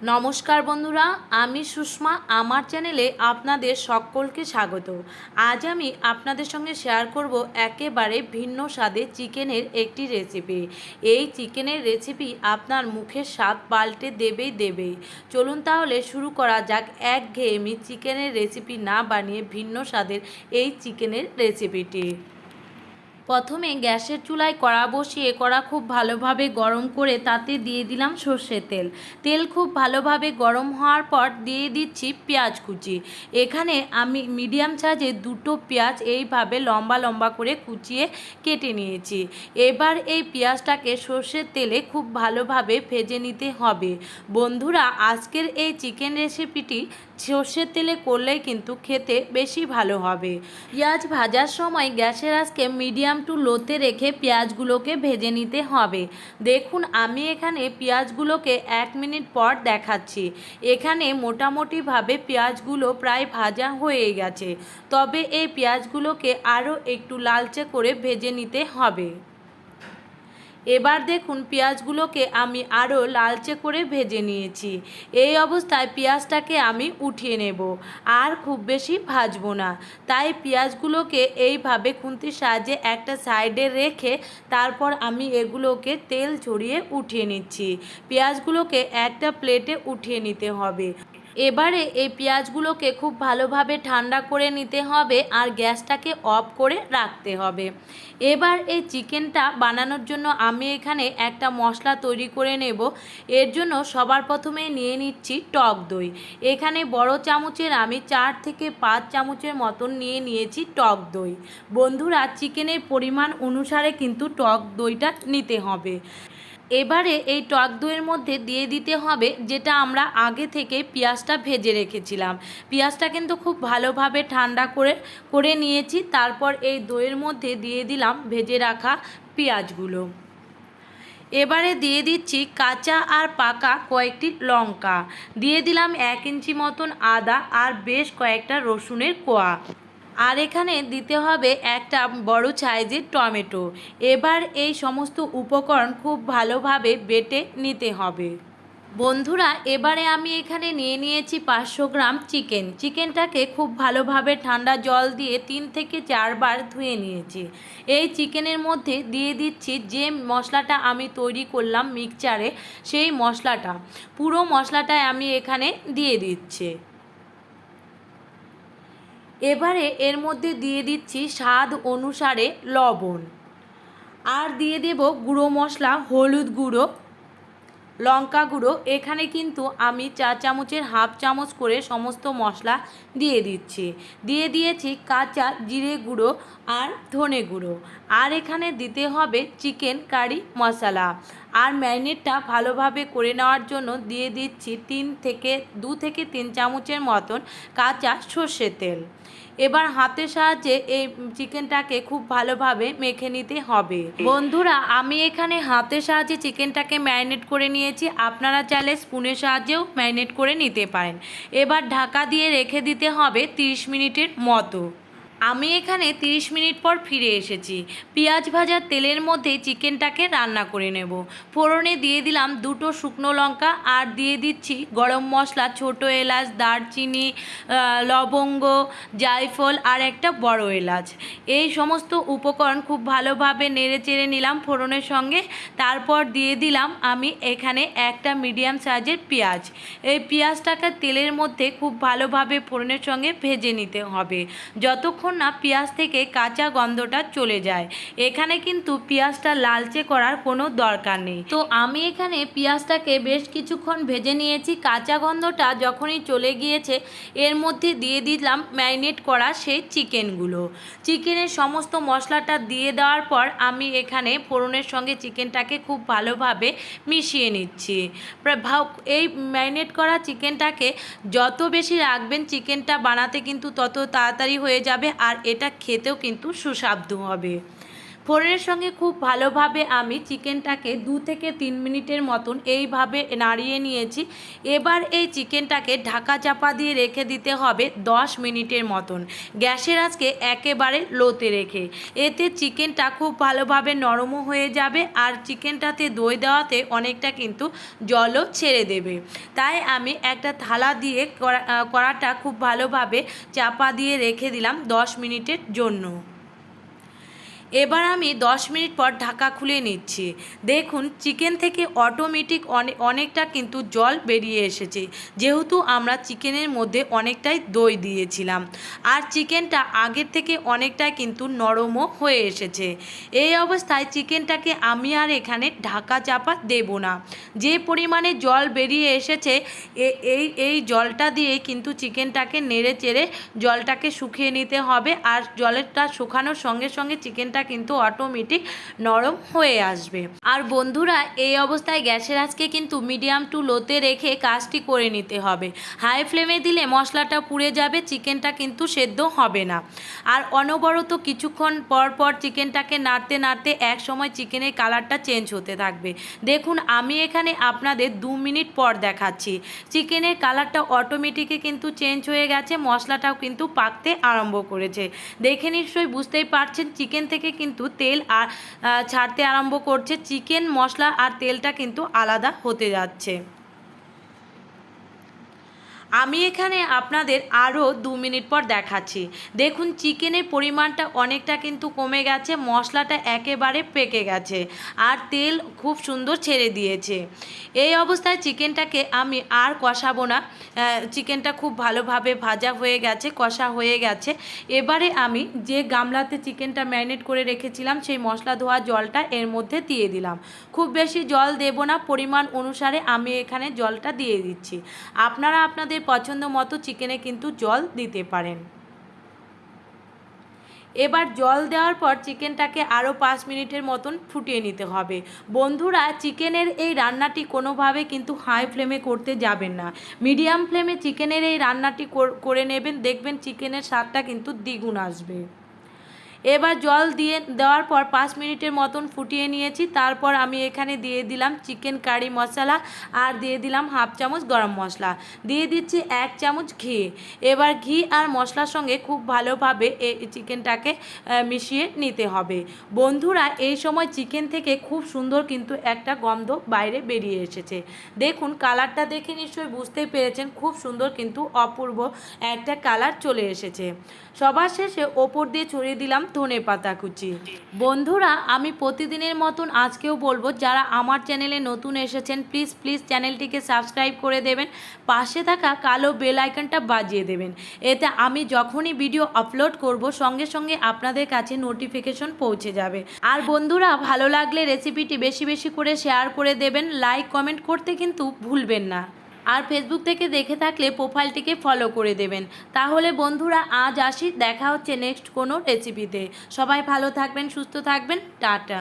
নমস্কার বন্ধুরা, আমি সুষমা। আমার চ্যানেলে আপনাদের সকলকে স্বাগত। আজ আমি আপনাদের সঙ্গে শেয়ার করব একেবারে ভিন্ন স্বাদে চিকেনের একটি রেসিপি এই চিকেনের রেসিপি আপনার মুখের স্বাদ পাল্টে দেবেই দেবে। চলুন তাহলে শুরু করা যাক। একঘেয়েমি চিকেনের রেসিপি না বানিয়ে ভিন্ন স্বাদের এই চিকেনের রেসিপিটি প্রথমে গ্যাসের চুলায় কড়া বসিয়ে কড়া খুব ভালোভাবে গরম করে তাতে দিয়ে দিলাম সর্ষের তেল। তেল খুব ভালোভাবে গরম হওয়ার পর দিয়ে দিচ্ছি পেঁয়াজ কুচি। এখানে আমি মিডিয়াম সাইজে দুটো পেঁয়াজ এইভাবে লম্বা লম্বা করে কুচিয়ে কেটে নিয়েছি। এবার এই পেঁয়াজটাকে সর্ষের তেলে খুব ভালোভাবে ভেজে নিতে হবে। বন্ধুরা, আজকের এই চিকেন রেসিপিটি সর্ষের তেলে করলেই কিন্তু খেতে বেশি ভালো হবে। পেঁয়াজ ভাজার সময় গ্যাসের আজকে মিডিয়াম টু লোতে রেখে পেঁয়াজগুলোকে ভেজে নিতে হবে। দেখুন, আমি এখানে পেঁয়াজগুলোকে এক মিনিট পর দেখাচ্ছি। এখানে মোটামুটিভাবে পেঁয়াজগুলো প্রায় ভাজা হয়ে গেছে। তবে এই পেঁয়াজগুলোকে আরও একটু লালচে করে ভেজে নিতে হবে। এবার দেখুন পেঁয়াজগুলোকে আমি আরও লালচে করে ভেজে নিয়েছি। এই অবস্থায় পেঁয়াজটাকে আমি উঠিয়ে নেব। আর খুব বেশি ভাজবো না। তাই পেঁয়াজগুলোকে এইভাবে খুন্তির সাহায্যে একটা সাইডে রেখে তারপর আমি এগুলোকে তেল ছড়িয়ে উঠিয়ে নিচ্ছি। পেঁয়াজগুলোকে একটা প্লেটে উঠিয়ে নিতে হবে। এবারে এই পেঁয়াজগুলোকে খুব ভালোভাবে ঠান্ডা করে নিতে হবে আর গ্যাসটাকে অফ করে রাখতে হবে। এবার এই চিকেনটা বানানোর জন্য আমি এখানে একটা মশলা তৈরি করে নেব। এর জন্য সবার প্রথমে নিয়ে নিচ্ছি টক দই। এখানে বড় চামচের আমি চার থেকে পাঁচ চামচের মতন নিয়ে নিয়েছি টক দই। বন্ধুরা, চিকেনের পরিমাণ অনুসারে কিন্তু টক দইটা নিতে হবে। এবারে এই টক দইয়ের মধ্যে দিয়ে দিতে হবে যেটা আমরা আগে থেকে পেঁয়াজটা ভেজে রেখেছিলাম। পেঁয়াজটা কিন্তু খুব ভালোভাবে ঠান্ডা করে করে নিয়েছি। তারপর এই দইয়ের মধ্যে দিয়ে দিলাম ভেজে রাখা পেঁয়াজগুলো। এবারে দিয়ে দিচ্ছি কাঁচা আর পাকা কয়েকটি লঙ্কা। দিয়ে দিলাম এক ইঞ্চি মতন আদা আর বেশ কয়েকটা রসুনের কোয়া। আর এখানে দিতে হবে একটা বড় সাইজের টমেটো। এবার এই সমস্ত উপকরণ খুব ভালোভাবে বেটে নিতে হবে। বন্ধুরা, এবারে আমি এখানে নিয়ে নিয়েছি পাঁচশো গ্রাম চিকেন। চিকেনটাকে খুব ভালোভাবে ঠান্ডা জল দিয়ে তিন থেকে চারবার ধুয়ে নিয়েছি। এই চিকেনের মধ্যে দিয়ে দিচ্ছি যে মশলাটা আমি তৈরি করলাম মিক্সচারে, সেই মশলাটা। পুরো মশলাটাই আমি এখানে দিয়ে দিচ্ছি। এবারে এর মধ্যে দিয়ে দিচ্ছি স্বাদ অনুসারে লবণ। আর দিয়ে দেব গুঁড়ো মশলা, হলুদ গুঁড়ো, লঙ্কা গুঁড়ো। এখানে কিন্তু আমি চা চামচের হাফ চামচ করে সমস্ত মশলা দিয়ে দিচ্ছি। দিয়ে দিয়েছি কাঁচা জিরে গুঁড়ো আর ধনে গুঁড়ো। আর এখানে দিতে হবে চিকেন কারি মশলা। আর ম্যারিনেটটা ভালোভাবে করে নেওয়ার জন্য দিয়ে দিচ্ছি তিন থেকে, দু থেকে তিন চামচের মতন কাঁচা সর্ষের তেল। এবার হাতের সাহায্যে এই চিকেনটাকে খুব ভালোভাবে মেখে নিতে হবে। বন্ধুরা, আমি এখানে হাতের সাহায্যে চিকেনটাকে ম্যারিনেট করে নিয়েছি। আপনারা চাইলে স্পুনের সাহায্যেও ম্যারিনেট করে নিতে পারেন। এবার ঢাকা দিয়ে রেখে দিতে হবে 30 মিনিটের মতো। আমি এখানে 30 মিনিট পর ফিরে এসেছি। পেঁয়াজ ভাজার তেলের মধ্যে চিকেনটাকে রান্না করে নেব। ফোড়নে দিয়ে দিলাম দুটো শুকনো লঙ্কা আর দিয়ে দিচ্ছি গরম মশলা, ছোট এলাচ, দারচিনি লবঙ্গ, জায়ফল আর একটা বড় এলাচ। এই সমস্ত উপকরণ খুব ভালোভাবে নেড়ে চেড়ে নিলাম ফোড়নের সঙ্গে। তারপর দিয়ে দিলাম আমি এখানে একটা মিডিয়াম সাইজের পেঁয়াজ। এই পেঁয়াজটাকে তেলের মধ্যে খুব ভালোভাবে ফোড়নের সঙ্গে ভেজে নিতে হবে। যতক্ষণ যতক্ষণ না পেঁয়াজ থেকে কাঁচা গন্ধটা চলে যায়। এখানে কিন্তু পেঁয়াজটা লালচে করার কোনো দরকার নেই। তো আমি এখানে পেঁয়াজটাকে বেশ কিছুক্ষণ ভেজে নিয়েছি। কাঁচা গন্ধটা যখনই চলে গিয়েছে, এর মধ্যে দিয়ে দিলাম ম্যারিনেট করা সেই চিকেনগুলো। চিকেনের সমস্ত মশলাটা দিয়ে দেওয়ার পর আমি এখানে ফোড়নের সঙ্গে চিকেনটাকে খুব ভালোভাবে মিশিয়ে নিচ্ছি। এই ম্যারিনেট করা চিকেনটাকে যত বেশি রাখবেন, চিকেনটা বানাতে কিন্তু তত তাড়াতাড়ি হয়ে যাবে। আর এটা খেতেও কিন্তু সুস্বাদু হবে। ফোড়নের সঙ্গে খুব ভালোভাবে আমি চিকেনটাকে দু থেকে তিন মিনিটের মতন এইভাবে নাড়িয়ে নিয়েছি। এবার এই চিকেনটাকে ঢাকা চাপা দিয়ে রেখে দিতে হবে দশ মিনিটের মতন। গ্যাসের আজকে একেবারে লোতে রেখে। এতে চিকেনটা খুব ভালোভাবে নরমও হয়ে যাবে আর চিকেনটাতে দই দেওয়াতে অনেকটা কিন্তু জলও ছেড়ে দেবে। তাই আমি একটা থালা দিয়ে কড়া- কড়াটা খুব ভালোভাবে চাপা দিয়ে রেখে দিলাম দশ মিনিটের জন্য। এবার আমি দশ মিনিট পর ঢাকা খুলে নিচ্ছি। দেখুন, চিকেন থেকে অটোমেটিক অনেকটা কিন্তু জল বেরিয়ে এসেছে। যেহেতু আমরা চিকেনের মধ্যে অনেকটাই দই দিয়েছিলাম। আর চিকেনটা আগের থেকে অনেকটাই কিন্তু নরমও হয়ে এসেছে। এই অবস্থায় চিকেনটাকে আমি আর এখানে ঢাকা চাপা দেব না। যে পরিমাণে জল বেরিয়ে এসেছে এই এই জলটা দিয়ে কিন্তু চিকেনটাকে নেড়ে চেড়ে জলটাকে শুকিয়ে নিতে হবে। আর জলেরটা শুকানোর সঙ্গে সঙ্গে চিকেনটা কিন্তু অটোমেটিক নরম হয়ে আসবে। আর বন্ধুরা, এই অবস্থায় গ্যাসের আজকে কিন্তু মিডিয়াম টু লোতে রেখে কাজটি করে নিতে হবে। হাই ফ্লেমে দিলে মশলাটা পুড়ে যাবে চিকেনটা কিন্তু সেদ্ধ হবে না। আর অনবরত কিছুক্ষণ পর পর চিকেনটাকে নাড়তে নাড়তে এক সময় চিকেনের কালারটা চেঞ্জ হতে থাকবে। দেখুন, আমি এখানে আপনাদের দু মিনিট পর দেখাচ্ছি। চিকেনের কালারটা অটোমেটিকে কিন্তু চেঞ্জ হয়ে গেছে, মশলাটাও কিন্তু পাকতে আরম্ভ করেছে। দেখে নিশ্চয়ই বুঝতেই পারছেন চিকেন থেকে কিন্তু তেল আর ছাড়তে আরম্ভ করছে। চিকেন মশলা আর তেলটা কিন্তু আলাদা হতে যাচ্ছে। আমি এখানে আপনাদের আরও দু মিনিট পর দেখাচ্ছি। দেখুন, চিকেনের পরিমাণটা অনেকটা কিন্তু কমে গেছে, মশলাটা একেবারে পেকে গেছে, আর তেল খুব সুন্দর ছেড়ে দিয়েছে। এই অবস্থায় চিকেনটাকে আমি আর কষাবো না। চিকেনটা খুব ভালোভাবে ভাজা হয়ে গেছে, কষা হয়ে গেছে। এবারে আমি যে গামলাতে চিকেনটা ম্যারিনেট করে রেখেছিলাম, সেই মশলা ধোয়া জলটা এর মধ্যে দিয়ে দিলাম। খুব বেশি জল দেব না, পরিমাণ অনুসারে আমি এখানে জলটা দিয়ে দিচ্ছি। আপনারা আপনাদের পছন্দ মতো চিকেনে কিন্তু জল দিতে পারেন। এবার জল দেওয়ার পর চিকেনটাকে আরও পাঁচ মিনিটের মতন ফুটিয়ে নিতে হবে। বন্ধুরা চিকেনের এই রান্নাটি কোনোভাবে কিন্তু হাই ফ্লেমে করতে যাবেন না। মিডিয়াম ফ্লেমে চিকেনের এই রান্নাটি করে নেবেন, দেখবেন চিকেনের স্বাদটা কিন্তু দ্বিগুণ আসবে। এবার জল দিয়ে দেওয়ার পর পাঁচ মিনিটের মতন ফুটিয়ে নিয়েছি। তারপর আমি এখানে দিয়ে দিলাম চিকেন কারি মশলা আর দিয়ে দিলাম হাফ চামচ গরম মশলা। দিয়ে দিচ্ছি এক চামচ ঘি। এবার ঘি আর মশলার সঙ্গে খুব ভালোভাবে এই চিকেনটাকে মিশিয়ে নিতে হবে। বন্ধুরা, এই সময় চিকেন থেকে খুব সুন্দর কিন্তু একটা গন্ধ বাইরে বেরিয়ে এসেছে। দেখুন, কালারটা দেখে নিশ্চয়ই বুঝতেই পেরেছেন, খুব সুন্দর কিন্তু অপূর্ব একটা কালার চলে এসেছে। সবার শেষে ওপর দিয়ে ছড়িয়ে দিলাম ধনে পাতা কুচি। বন্ধুরা, আমি প্রতিদিনের মতন আজকেও বলব, যারা আমার চ্যানেলে নতুন এসেছেন প্লিজ প্লিজ চ্যানেলটিকে সাবস্ক্রাইব করে দেবেন, পাশে থাকা কালো বেল আইকনটা বাজিয়ে দেবেন। এতে আমি যখনই ভিডিও আপলোড করব, সঙ্গে সঙ্গে আপনাদের কাছে নোটিফিকেশন পৌঁছে যাবে। আর বন্ধুরা, ভালো লাগলে রেসিপিটি বেশি বেশি করে শেয়ার করে দেবেন লাইক কমেন্ট করতে কিন্তু ভুলবেন না। আর ফেসবুক থেকে দেখে থাকলে প্রোফাইলটিকে ফলো করে দেবেন। তাহলে বন্ধুরা, আজ আসি, দেখা হচ্ছে নেক্সট কোনো রেসিপিতে সবাই ভালো থাকবেন, সুস্থ থাকবেন, টাটা।